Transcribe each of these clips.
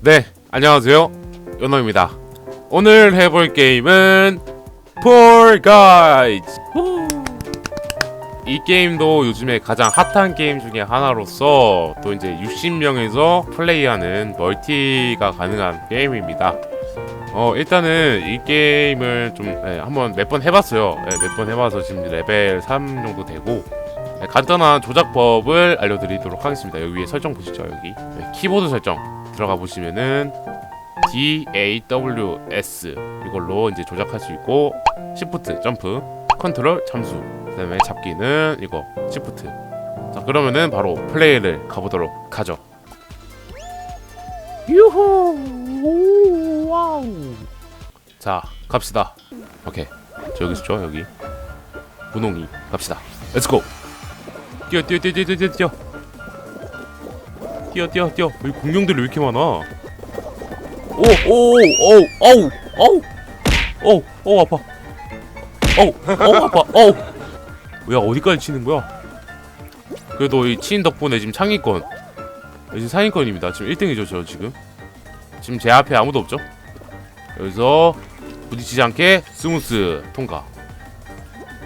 네, 안녕하세요. 연호입니다. 오늘 해볼 게임은. 후. 이 게임도 요즘에 가장 핫한 게임 중에 하나로서 또 이제 60명에서 플레이하는 멀티가 가능한 게임입니다. 어 일단은 이 게임을 좀 네, 한번 몇 번 해봤어요. 네, 몇번 해봐서 지금 레벨 3 정도 되고 네, 간단한 조작법을 알려드리도록 하겠습니다. 여기 위에 설정 보시죠 여기 네, 키보드 설정 들어가 보시면은 D A W S 이걸로 이제 조작할 수 있고 Shift 점프 컨트롤 잠수 그 다음에 잡기는 이거 Shift 자 그러면은 바로 플레이를 가보도록 하죠. 유후! 와우! 자 갑시다. 오케이. 저 여기 있죠 여기? 분홍이. 갑시다. 렛츠고 뛰어 뛰어 뛰어 뛰어 뛰어 뛰어 뛰어 뛰어 뛰어. 여기 공룡들이 왜 이렇게 많아? 오오오오오오오 아파. 오오 아파. 오야 어디까지 치는 거야? 그래도 이 치인 덕분에 지금 상위권. 지금 상위권입니다. 지금 1등이죠 저 지금. 지금 제 앞에 아무도 없죠? 여기서 부딪히지 않게 스무스 통과.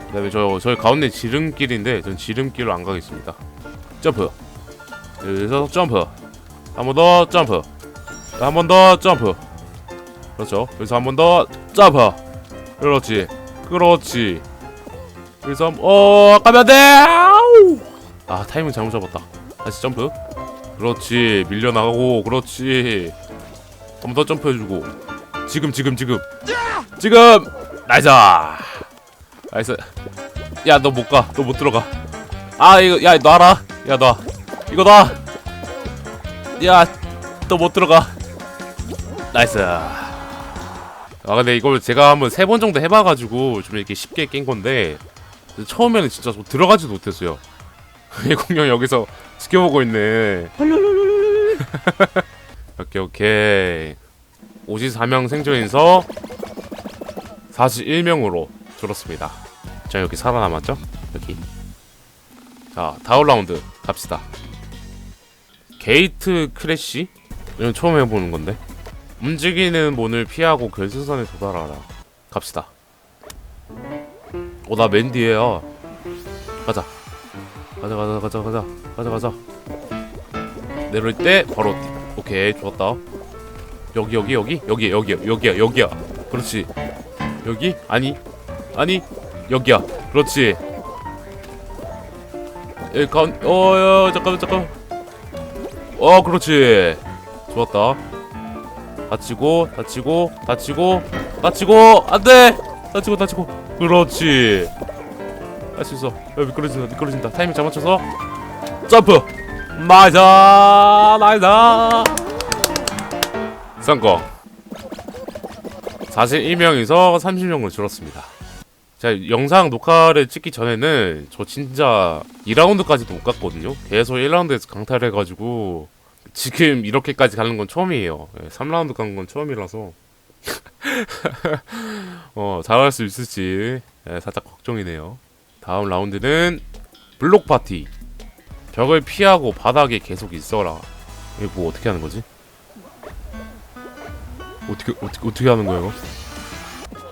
그 다음에 저 저희 가운데 지름길인데 전 지름길로 안 가겠습니다. 점프 여기서 점프. 한 번 더 점프. 한 번 더 점프. 그렇죠. 여기서 한 번 더 점프. 그렇지. 그렇지. 여기서 한- 어 가면 돼! 아우! 아 타이밍 잘못 잡았다. 다시 점프. 그렇지. 밀려나가고 그렇지. 한 번 더 점프해주고. 지금 지금 지금. 지금! 나이스! 나이스. 야 너 못 가. 너 못 들어가. 아 이거 야 놔라. 야놔 이거 놔 야, 또 못 들어가. 나이스. 아, 근데 이걸 제가 한번 세 번 정도 해봐가지고 좀 이렇게 쉽게 깬 건데, 처음에는 진짜 좀 들어가지도 못했어요. 이 공룡 여기서 지켜보고 있네. 오케이, 오케이. 54명 생존인서 41명으로 줄었습니다. 자, 여기 살아남았죠? 여기. 자, 다음 라운드 갑시다. 게이트 크래쉬? 이건 처음 해보는 건데. 움직이는 문을 피하고 결승선에 도달하라. 갑시다. 어 나 맨 뒤에야 가자. 가자 가자 가자 가자. 가자 가자. 내려올 때 바로 뒤. 오케이 좋았다. 여기 여기 여기? 여기 여기 여기야 여기야. 그렇지. 여기? 아니. 아니. 여기야. 그렇지. 여기 가운 어야 잠깐만 잠깐만 어 그렇지. 좋았다. 다치고 다치고 다치고 다치고. 안돼! 다치고 다치고. 그렇지. 할 수 있어. 야 미끄러진다 미끄러진다. 타이밍 잘 맞춰서. 점프! 나이스! 나이스! 성공. 41명에서 30명으로 줄었습니다 제가 영상 녹화를 찍기 전에는 저 진짜 2라운드까지도 못 갔거든요. 계속 1라운드에서 강탈해가지고 지금 이렇게까지 가는 건 처음이에요. 3라운드 간 건 처음이라서 어 잘할 수 있을지 예, 살짝 걱정이네요. 다음 라운드는 블록 파티. 벽을 피하고 바닥에 계속 있어라. 이거 뭐 어떻게 하는 거지? 어떻게 어떻게 어떻게 하는 이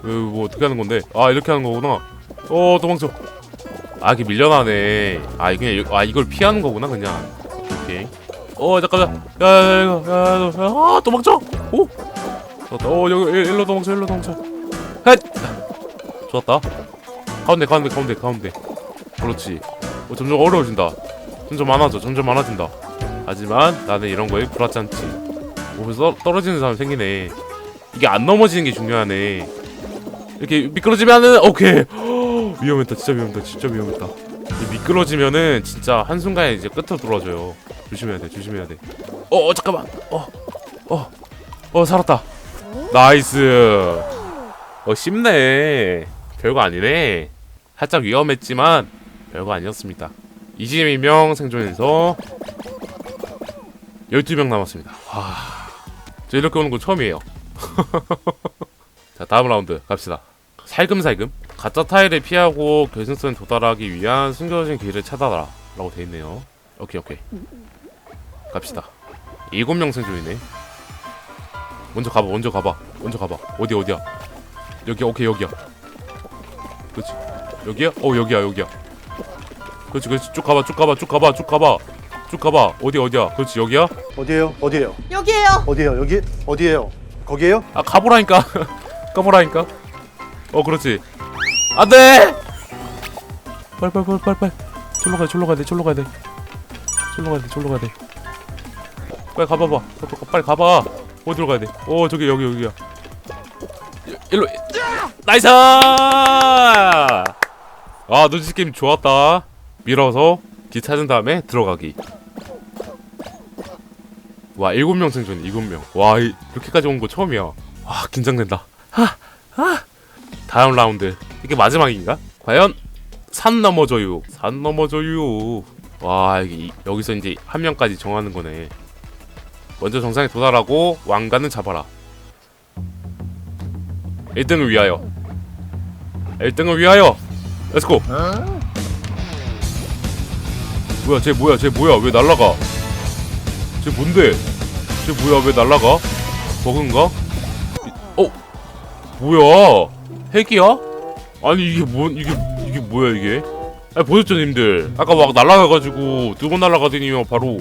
거? 이거 뭐 어떻게 하는 건데? 아 이렇게 하는 거구나. 어 도망쳐. 아 이게 밀려나네. 아 그냥 여- 아 이걸 피하는 거구나 그냥. 오케이. 어 잠깐만. 야야 이거 야, 야, 아 도망쳐. 오. 좋았다. 어 여기 일- 일로 도망쳐 일로 도망쳐. 헷. 좋았다. 가운데 가운데 가운데 가운데. 그렇지. 어, 점점 어려워진다. 점점 많아져 점점 많아진다. 하지만 나는 이런 거에 불하지 않지. 오 벌써 떨어지는 사람 생기네. 이게 안 넘어지는 게 중요하네. 이렇게 미끄러지면은 오케이. 위험했다 진짜 위험했다 진짜 위험했다. 이 미끄러지면은 진짜 한순간에 이제 끝으로 돌아져요. 조심해야 돼 조심해야 돼어 어, 잠깐만. 어어 어 어, 살았다. 나이스. 어 쉽네. 별거 아니네. 살짝 위험했지만 별거 아니었습니다. 22명 생존해서 12명 남았습니다. 와 저 이렇게 오는 건 처음이에요 자 다음 라운드 갑시다. 살금살금. 가짜 타일을 피하고 결승선에 도달하기 위한 숨겨진 길을 찾아라 라고 돼있네요. 오케이 오케이. 갑시다. 일곱 명 생존이네. 먼저 가봐 먼저 가봐 먼저 가봐. 어디 어디야? 여기 오케이 여기야. 그렇지. 여기야? 어 여기야 여기야. 그렇지 그렇지. 쭉 가봐 쭉 가봐 쭉 가봐 쭉 가봐. 쭉 가봐. 어디 어디야? 그렇지 여기야? 어디에요? 어디에요? 여기에요. 어디에요? 여기? 어디에요? 거기에요? 아 가보라니까 가보라니까? 어 그렇지. 안돼! 빨리 졸로 가야 졸로 가야 돼 졸로 가야 돼. 졸로 가야 돼 졸로 가야 돼. 빨리 가봐봐. 빨리, 가봐. 어디로 가야 돼어 저기 여기 여기야. 이- 일로 나이스! 아 눈치 게임 좋았다. 밀어서 기 찾은 다음에 들어가기. 와 일곱 명 생존 일곱 명와 이렇게까지 온 거 처음이야. 와 긴장된다 하, 하. 다음 라운드. 이게 마지막인가? 과연 산 넘어져요. 산 넘어져요. 와 이- 여기서 이제 한 명까지 정하는 거네. 먼저 정상에 도달하고 왕관은 잡아라. 1등을 위하여. 1등을 위하여. 렛츠고 뭐야 쟤 뭐야 쟤 뭐야? 왜 날라가? 쟤 뭔데? 쟤 뭐야 왜 날라가? 버그인가 뭐야? 핵이야? 아니 이게 뭐 이게 이게 뭐야 이게? 아니 보셨죠 님들? 아까 막 날라가가지고 두 번 날라가더니 바로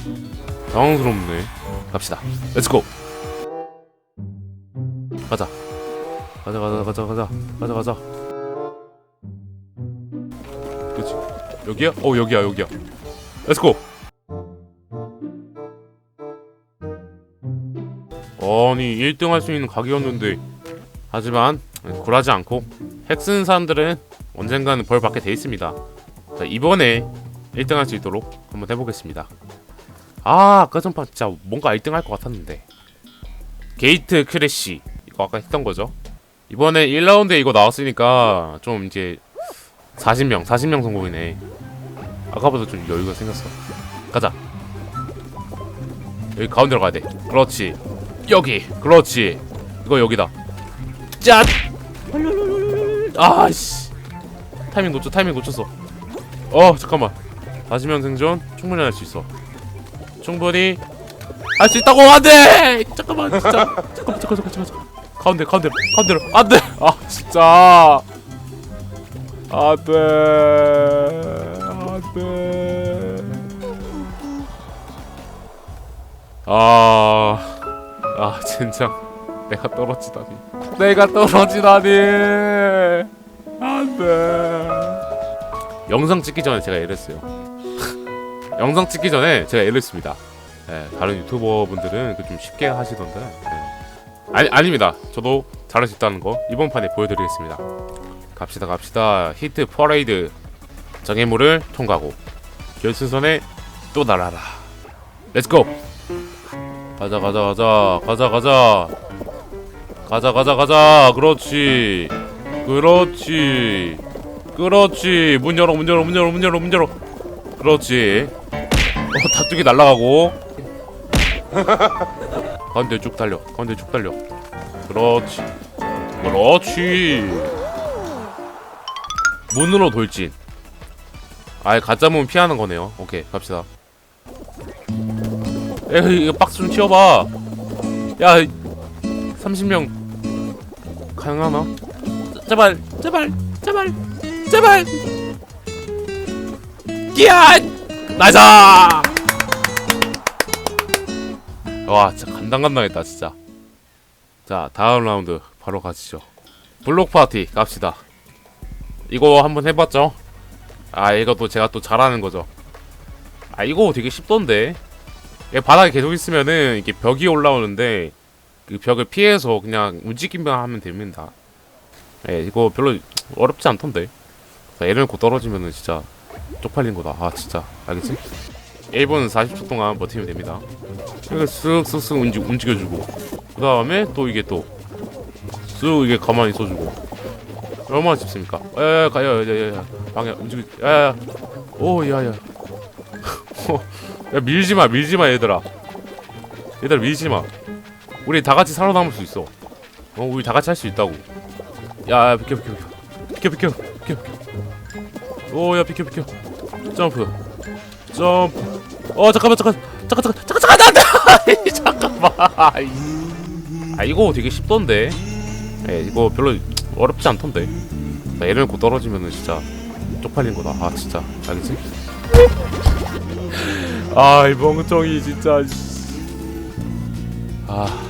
당황스럽네. 갑시다. 렛츠고 가자. 가자 가자 가자 가자. 가자 가자. 그렇지 여기야? 어 여기야 여기야. 렛츠고 아니 1등 할 수 있는 각이었는데 하지만 굴하지 않고 핵 쓰는 사람들은 언젠가는 벌 받게 돼 있습니다. 자 이번에 1등 할 수 있도록 한번 해보겠습니다. 아 아까 전판 진짜 뭔가 1등 할 것 같았는데. 게이트 크래쉬 이거 아까 했던 거죠? 이번에 1라운드에 이거 나왔으니까 좀 이제 40명 40명 성공이네. 아까보다 좀 여유가 생겼어. 가자. 여기 가운데로 가야 돼. 그렇지. 여기. 그렇지. 이거 여기다 짠 아씨 타이밍 놓쳤 타이밍 놓쳤어 어 잠깐만 40명 생존 충분히 할 수 있어 충분히 할 수 있다고 안돼 잠깐만 진짜 잠깐만 잠깐만 잠깐만 잠깐만 가운데 가운데로 가운데로 안돼 아 진짜 안돼 안돼 아, 아 진짜 내가 떨어지다니. 내가 떨어지다니. 안돼. 영상 찍기 전에 제가 이랬어요. 영상 찍기 전에 제가 이랬습니다. 예, 다른 유튜버 분들은 그 좀 쉽게 하시던데. 예. 아니 아닙니다. 저도 잘할 수 있다는 거 이번 판에 보여드리겠습니다. 갑시다 갑시다. 히트 퍼레이드 장애물을 통과하고 결승선에 또 날아라. 렛츠고 가자 가자 가자. 가자 가자 가자 가자 가자. 그렇지. 그렇지. 그렇지. 문 열어 문 열어 문 열어 문 열어 문 열어. 그렇지. 어 다투기 날라가고. 가운데 쭉 달려 가운데 쭉 달려. 그렇지. 그렇지. 문으로 돌진. 아예 가짜 문 피하는 거네요. 오케이 갑시다. 에이 이거 박스 좀 치워봐. 야 30명 가능하나? 제발 제발 제발 제발. 끼야 나이스! 와 진짜 간당간당했다 진짜. 자 다음 라운드 바로 가시죠. 블록 파티 갑시다. 이거 한번 해봤죠? 아 이것도 제가 또 잘하는 거죠. 아 이거 되게 쉽던데. 바닥에 계속 있으면은 이게 벽이 올라오는데 그 벽을 피해서 그냥 움직임만 하면 됩니다. 예, 이거 별로 어렵지 않던데. 곧 떨어지면은 진짜 쪽팔린 거다. 아, 진짜. 알겠지? 1분 40초 동안 버티면 됩니다. 이거 쓱쓱쓱 움직, 움직여주고. 그 다음에 또 이게 또. 쓱 이게 가만히 있어주고. 얼마나 쉽습니까? 야, 야, 가, 야, 야, 야, 야. 방해, 움직이, 야, 야. 오, 야, 야. 야, 밀지 마, 밀지 마, 얘들아. 얘들아, 밀지 마. 우리 다 같이 살아남을 수 있어. 어, 우리 다 같이 할 수 있다고. 야, 야, 비켜, 비켜, 비켜, 비켜, 비켜, 비켜. 오, 야, 비켜, 비켜. 점프, 점프. 어, 잠깐만, 잠깐, 잠깐, 잠깐, 잠깐, 잠깐, 안돼. 잠깐만. 이. 아 이거 되게 쉽던데 예 이거 별로 어렵지 않던데 나 얘를 곧 떨어지면은 진짜 쪽팔린 거다 아 진짜 알겠지? 아 이 멍청이 진짜 아